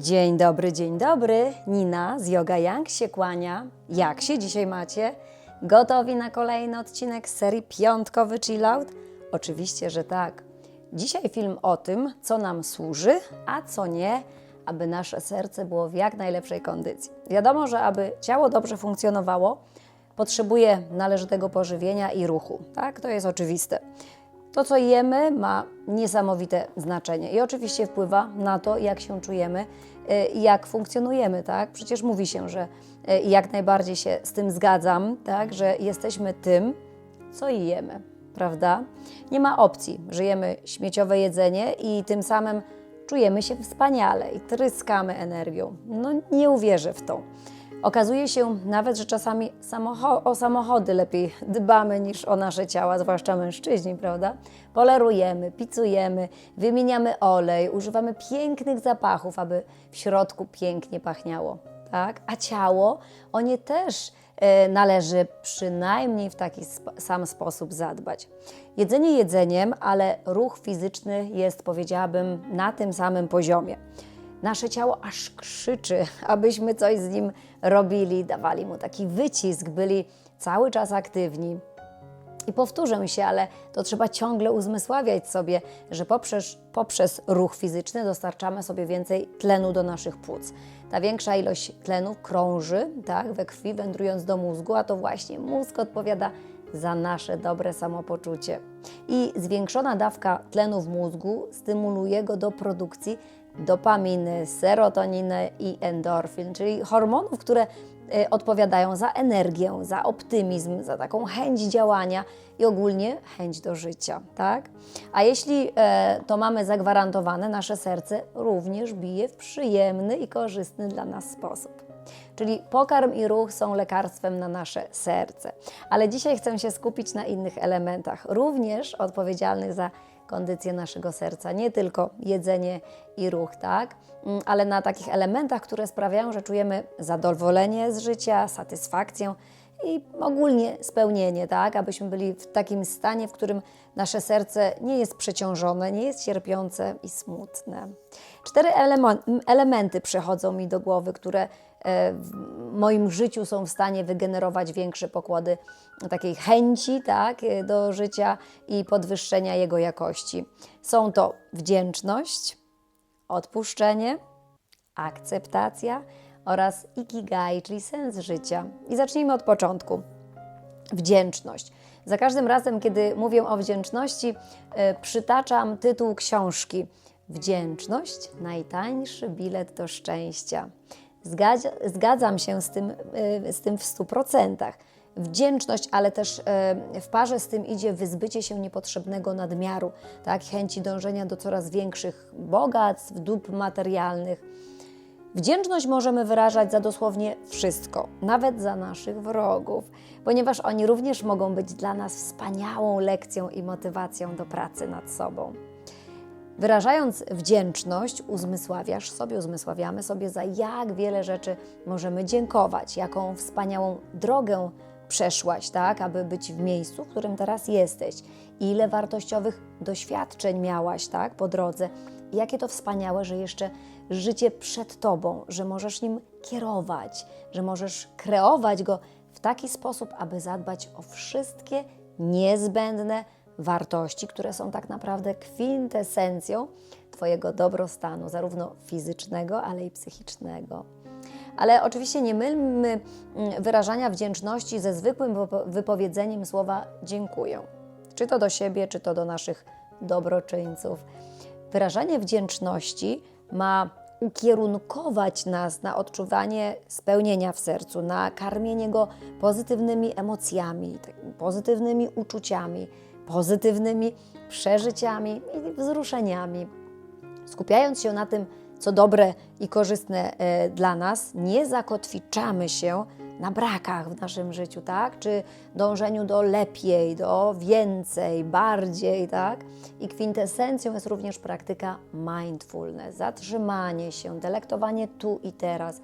Dzień dobry, dzień dobry. Nina z Yoga Yang się kłania. Jak się dzisiaj macie? Gotowi na kolejny odcinek z serii Piątkowy Chillout? Oczywiście, że tak. Dzisiaj film o tym, co nam służy, a co nie, aby nasze serce było w jak najlepszej kondycji. Wiadomo, że aby ciało dobrze funkcjonowało, potrzebuje należytego pożywienia i ruchu. Tak, to jest oczywiste. To, co jemy, ma niesamowite znaczenie i oczywiście wpływa na to, jak się czujemy y, i jak funkcjonujemy, tak? Przecież mówi się, że y, jak najbardziej się z tym zgadzam, tak? Że jesteśmy tym, co jemy, prawda? Nie ma opcji. Żyjemy śmieciowe jedzenie i tym samym czujemy się wspaniale i tryskamy energią. No nie uwierzę w to. Okazuje się nawet, że czasami o samochody lepiej dbamy niż o nasze ciała, zwłaszcza mężczyźni, prawda? Polerujemy, picujemy, wymieniamy olej, używamy pięknych zapachów, aby w środku pięknie pachniało, tak? A ciało, o nie też e, należy przynajmniej w taki sam sposób zadbać. Jedzenie jedzeniem, ale ruch fizyczny jest, powiedziałabym, na tym samym poziomie. Nasze ciało aż krzyczy, abyśmy coś z nim robili, dawali mu taki wycisk, byli cały czas aktywni. I powtórzę się, ale to trzeba ciągle uzmysławiać sobie, że poprzez, poprzez ruch fizyczny dostarczamy sobie więcej tlenu do naszych płuc. Ta większa ilość tlenu krąży tak, we krwi, wędrując do mózgu, a to właśnie mózg odpowiada za nasze dobre samopoczucie. I zwiększona dawka tlenu w mózgu stymuluje go do produkcji dopaminy, serotoniny i endorfin, czyli hormonów, które e, odpowiadają za energię, za optymizm, za taką chęć działania i ogólnie chęć do życia, tak? A jeśli e, to mamy zagwarantowane, nasze serce również bije w przyjemny i korzystny dla nas sposób. Czyli pokarm i ruch są lekarstwem na nasze serce. Ale dzisiaj chcę się skupić na innych elementach, również odpowiedzialnych za kondycję naszego serca. Nie tylko jedzenie i ruch, tak? Mm, Ale na takich elementach, które sprawiają, że czujemy zadowolenie z życia, satysfakcję i ogólnie spełnienie, tak? Abyśmy byli w takim stanie, w którym nasze serce nie jest przeciążone, nie jest cierpiące i smutne. Cztery elementy przychodzą mi do głowy, które e, moim życiu są w stanie wygenerować większe pokłady takiej chęci tak, do życia i podwyższenia jego jakości. Są to wdzięczność, odpuszczenie, akceptacja oraz ikigai, czyli sens życia. I zacznijmy od początku. Wdzięczność. Za każdym razem, kiedy mówię o wdzięczności, e, przytaczam tytuł książki. Wdzięczność najtańszy bilet do szczęścia. Zgadzia, zgadzam się z tym, e, z tym w 100%. Wdzięczność, ale też e, w parze z tym idzie wyzbycie się niepotrzebnego nadmiaru, tak? chęci dążenia do coraz większych bogactw, dóbr materialnych. Wdzięczność możemy wyrażać za dosłownie wszystko, nawet za naszych wrogów, ponieważ oni również mogą być dla nas wspaniałą lekcją i motywacją do pracy nad sobą. Wyrażając wdzięczność, uzmysławiasz sobie, uzmysławiamy sobie, za jak wiele rzeczy możemy dziękować, jaką wspaniałą drogę przeszłaś, tak, aby być w miejscu, w którym teraz jesteś. Ile wartościowych doświadczeń miałaś, tak, po drodze. Jakie to wspaniałe, że jeszcze życie przed tobą, że możesz nim kierować, że możesz kreować go w taki sposób, aby zadbać o wszystkie niezbędne wartości, które są tak naprawdę kwintesencją Twojego dobrostanu, zarówno fizycznego, ale i psychicznego. Ale oczywiście nie mylmy wyrażania wdzięczności ze zwykłym wypo- wypowiedzeniem słowa dziękuję. Czy to do siebie, czy to do naszych dobroczyńców. Wyrażanie wdzięczności ma ukierunkować nas na odczuwanie spełnienia w sercu, na karmienie go pozytywnymi emocjami, takimi pozytywnymi uczuciami, pozytywnymi przeżyciami i wzruszeniami. Skupiając się na tym, co dobre i korzystne e, dla nas, nie zakotwiczamy się na brakach w naszym życiu, tak? Czy dążeniu do lepiej, do więcej, bardziej, tak? I kwintesencją jest również praktyka mindfulness, zatrzymanie się, delektowanie tu i teraz,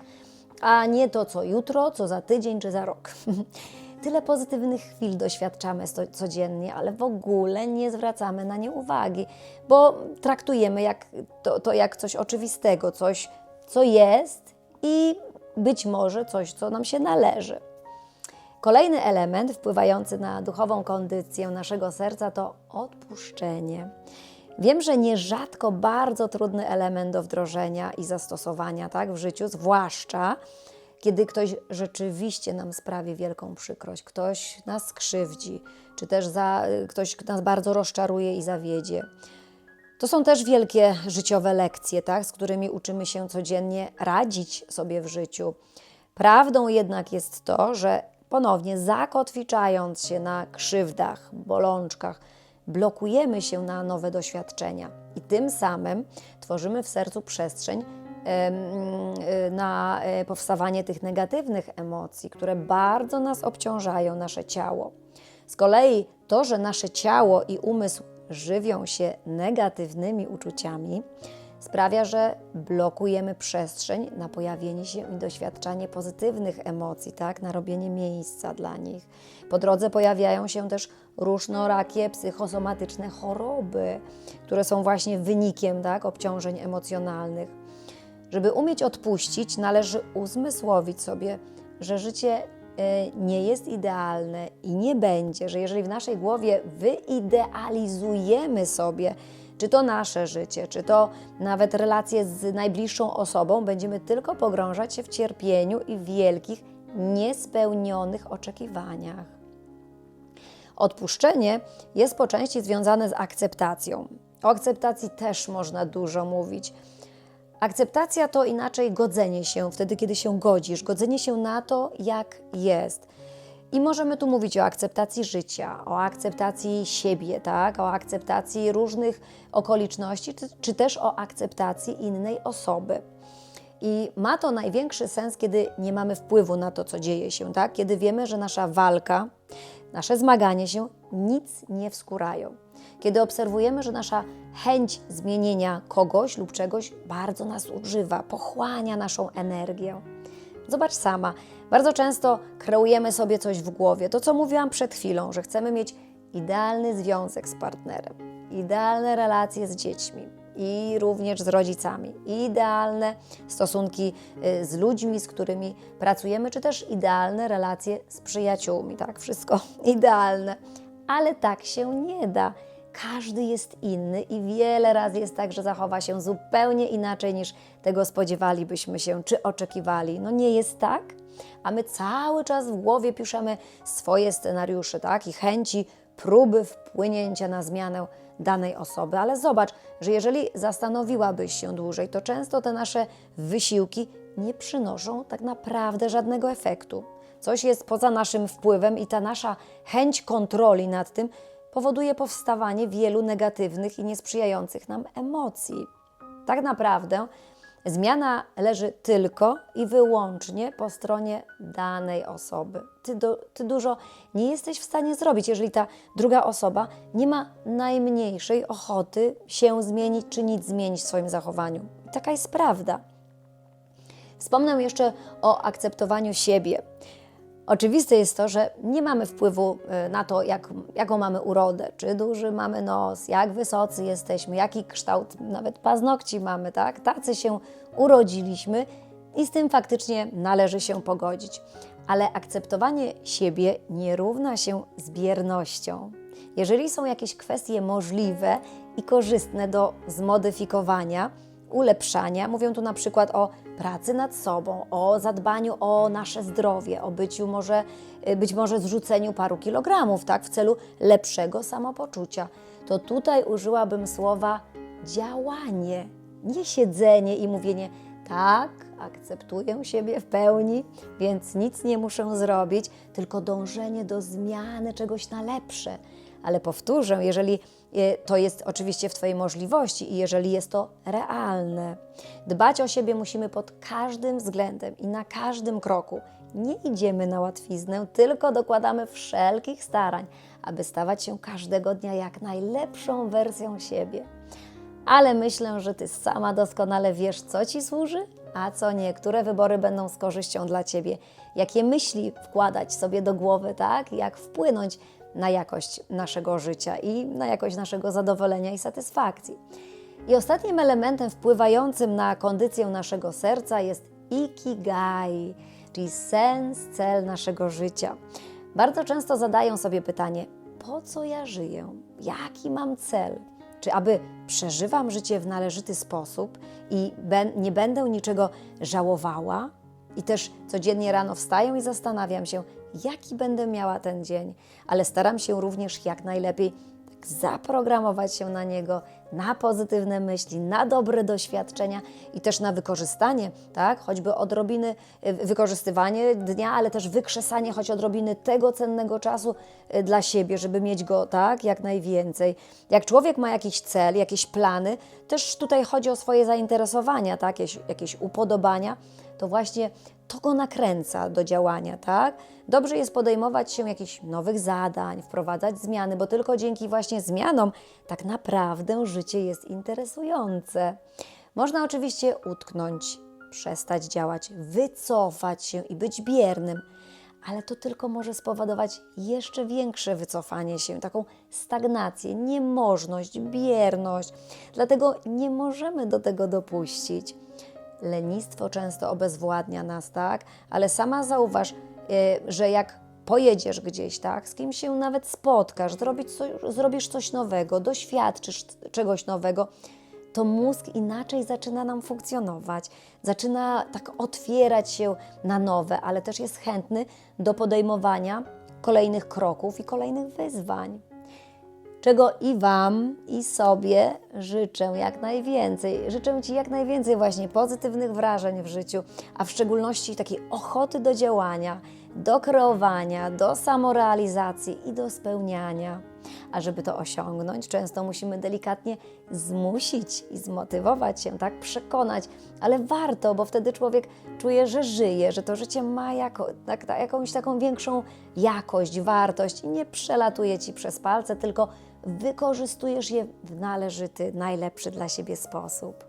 a nie to, co jutro, co za tydzień czy za rok. Tyle pozytywnych chwil doświadczamy codziennie, ale w ogóle nie zwracamy na nie uwagi, bo traktujemy jak, to, to jak coś oczywistego, coś co jest i być może coś, co nam się należy. Kolejny element wpływający na duchową kondycję naszego serca to odpuszczenie. Wiem, że nierzadko bardzo trudny element do wdrożenia i zastosowania tak, w życiu, zwłaszcza kiedy ktoś rzeczywiście nam sprawi wielką przykrość, ktoś nas skrzywdzi, czy też za, ktoś nas bardzo rozczaruje i zawiedzie. To są też wielkie życiowe lekcje, tak, z którymi uczymy się codziennie radzić sobie w życiu. Prawdą jednak jest to, że ponownie zakotwiczając się na krzywdach, bolączkach, blokujemy się na nowe doświadczenia i tym samym tworzymy w sercu przestrzeń na e, powstawanie tych negatywnych emocji, które bardzo nas obciążają, nasze ciało. Z kolei to, że nasze ciało i umysł żywią się negatywnymi uczuciami, sprawia, że blokujemy przestrzeń na pojawienie się i doświadczanie pozytywnych emocji, tak? na robienie miejsca dla nich. Po drodze pojawiają się też różnorakie psychosomatyczne choroby, które są właśnie wynikiem tak? obciążeń emocjonalnych. Żeby umieć odpuścić, należy uzmysłowić sobie, że życie e, nie jest idealne i nie będzie, że jeżeli w naszej głowie wyidealizujemy sobie, czy to nasze życie, czy to nawet relacje z najbliższą osobą, będziemy tylko pogrążać się w cierpieniu i wielkich, niespełnionych oczekiwaniach. Odpuszczenie jest po części związane z akceptacją. O akceptacji też można dużo mówić. Akceptacja to inaczej godzenie się, wtedy kiedy się godzisz, godzenie się na to, jak jest. I możemy tu mówić o akceptacji życia, o akceptacji siebie, tak? o akceptacji różnych okoliczności, czy, czy też o akceptacji innej osoby. I ma to największy sens, kiedy nie mamy wpływu na to, co dzieje się, tak? kiedy wiemy, że nasza walka, nasze zmaganie się nic nie wskórają. Kiedy obserwujemy, że nasza chęć zmienienia kogoś lub czegoś bardzo nas używa, pochłania naszą energię. Zobacz sama, bardzo często kreujemy sobie coś w głowie. To, co mówiłam przed chwilą, że chcemy mieć idealny związek z partnerem, idealne relacje z dziećmi i również z rodzicami, idealne stosunki y, z ludźmi, z którymi pracujemy, czy też idealne relacje z przyjaciółmi. Tak, wszystko idealne. Ale tak się nie da każdy jest inny i wiele razy jest tak, że zachowa się zupełnie inaczej niż tego spodziewalibyśmy się czy oczekiwali. No nie jest tak, a my cały czas w głowie piszemy swoje scenariusze, tak? I chęci, próby wpłynięcia na zmianę danej osoby. Ale zobacz, że jeżeli zastanowiłabyś się dłużej, to często te nasze wysiłki nie przynoszą tak naprawdę żadnego efektu. Coś jest poza naszym wpływem i ta nasza chęć kontroli nad tym powoduje powstawanie wielu negatywnych i niesprzyjających nam emocji. Tak naprawdę zmiana leży tylko i wyłącznie po stronie danej osoby. Ty, do, ty dużo nie jesteś w stanie zrobić, jeżeli ta druga osoba nie ma najmniejszej ochoty się zmienić czy nic zmienić w swoim zachowaniu. Taka jest prawda. Wspomnę jeszcze o akceptowaniu siebie. Oczywiste jest to, że nie mamy wpływu y, na to, jak, jaką mamy urodę, czy duży mamy nos, jak wysocy jesteśmy, jaki kształt nawet paznokci mamy, tak? Tacy się urodziliśmy i z tym faktycznie należy się pogodzić. Ale akceptowanie siebie nie równa się z biernością. Jeżeli są jakieś kwestie możliwe i korzystne do zmodyfikowania, ulepszania. Mówią tu na przykład o pracy nad sobą, o zadbaniu o nasze zdrowie, o byciu może, y, być może zrzuceniu paru kilogramów, tak, w celu lepszego samopoczucia. To tutaj użyłabym słowa działanie, nie siedzenie i mówienie tak, akceptuję siebie w pełni, więc nic nie muszę zrobić, tylko dążenie do zmiany czegoś na lepsze. Ale powtórzę, jeżeli e, to jest oczywiście w Twojej możliwości i jeżeli jest to realne, dbać o siebie musimy pod każdym względem i na każdym kroku. Nie idziemy na łatwiznę, tylko dokładamy wszelkich starań, aby stawać się każdego dnia jak najlepszą wersją siebie. Ale myślę, że Ty sama doskonale wiesz, co Ci służy, a co nie, które wybory będą z korzyścią dla Ciebie, jakie myśli wkładać sobie do głowy, tak? Jak wpłynąć na jakość naszego życia i na jakość naszego zadowolenia i satysfakcji. I ostatnim elementem wpływającym na kondycję naszego serca jest ikigai, czyli sens, cel naszego życia. Bardzo często zadają sobie pytanie: po co ja żyję? Jaki mam cel? Czy aby przeżywam życie w należyty sposób i nie będę niczego żałowała? I też codziennie rano wstaję i zastanawiam się, jaki będę miała ten dzień, ale staram się również jak najlepiej zaprogramować się na niego, na pozytywne myśli, na dobre doświadczenia i też na wykorzystanie, tak, choćby odrobiny, y, wykorzystywanie dnia, ale też wykrzesanie choć odrobiny tego cennego czasu y, dla siebie, żeby mieć go, tak, jak najwięcej. Jak człowiek ma jakiś cel, jakieś plany, też tutaj chodzi o swoje zainteresowania, tak, jakieś, jakieś upodobania, to właśnie to go nakręca do działania, tak? Dobrze jest podejmować się jakichś nowych zadań, wprowadzać zmiany, bo tylko dzięki właśnie zmianom tak naprawdę życie jest interesujące. Można oczywiście utknąć, przestać działać, wycofać się i być biernym, ale to tylko może spowodować jeszcze większe wycofanie się, taką stagnację, niemożność, bierność. Dlatego nie możemy do tego dopuścić. Lenistwo często obezwładnia nas, tak? Ale sama zauważ, y, że jak pojedziesz gdzieś, tak, z kimś się nawet spotkasz, zrobisz coś nowego, doświadczysz czegoś nowego, to mózg inaczej zaczyna nam funkcjonować, zaczyna tak otwierać się na nowe, ale też jest chętny do podejmowania kolejnych kroków i kolejnych wyzwań czego i Wam, i sobie życzę jak najwięcej. Życzę Ci jak najwięcej właśnie pozytywnych wrażeń w życiu, a w szczególności takiej ochoty do działania, do kreowania, do samorealizacji i do spełniania. A żeby to osiągnąć, często musimy delikatnie zmusić i zmotywować się, tak przekonać, ale warto, bo wtedy człowiek czuje, że żyje, że to życie ma jako, tak, jakąś taką większą jakość, wartość i nie przelatuje ci przez palce, tylko wykorzystujesz je w należyty, najlepszy dla siebie sposób.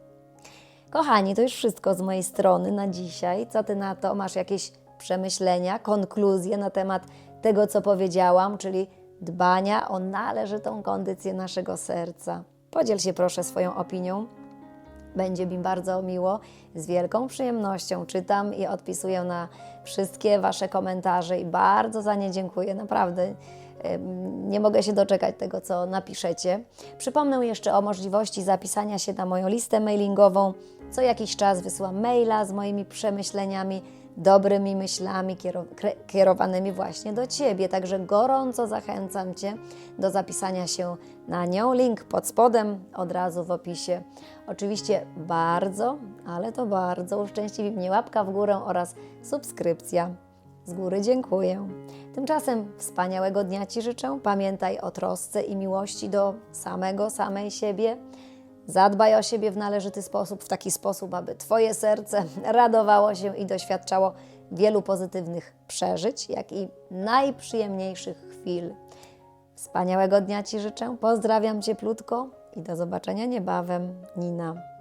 Kochani, to już wszystko z mojej strony na dzisiaj. Co ty na to? Masz jakieś przemyślenia, konkluzje na temat tego, co powiedziałam, czyli dbania o należytą kondycję naszego serca? Podziel się proszę swoją opinią. Będzie mi bardzo miło. Z wielką przyjemnością czytam i odpisuję na wszystkie Wasze komentarze i bardzo za nie dziękuję. Naprawdę nie mogę się doczekać tego, co napiszecie. Przypomnę jeszcze o możliwości zapisania się na moją listę mailingową. Co jakiś czas wysyłam maila z moimi przemyśleniami, dobrymi myślami kierowanymi właśnie do Ciebie. Także gorąco zachęcam Cię do zapisania się na nią. Link pod spodem, od razu w opisie. Oczywiście bardzo, ale to bardzo uszczęśliwi mnie łapka w górę oraz subskrypcja. Z góry dziękuję. Tymczasem wspaniałego dnia Ci życzę. Pamiętaj o trosce i miłości do samego, samej siebie. Zadbaj o siebie w należyty sposób, w taki sposób, aby Twoje serce radowało się i doświadczało wielu pozytywnych przeżyć, jak i najprzyjemniejszych chwil. Wspaniałego dnia Ci życzę. Pozdrawiam Cieplutko i do zobaczenia niebawem. Nina.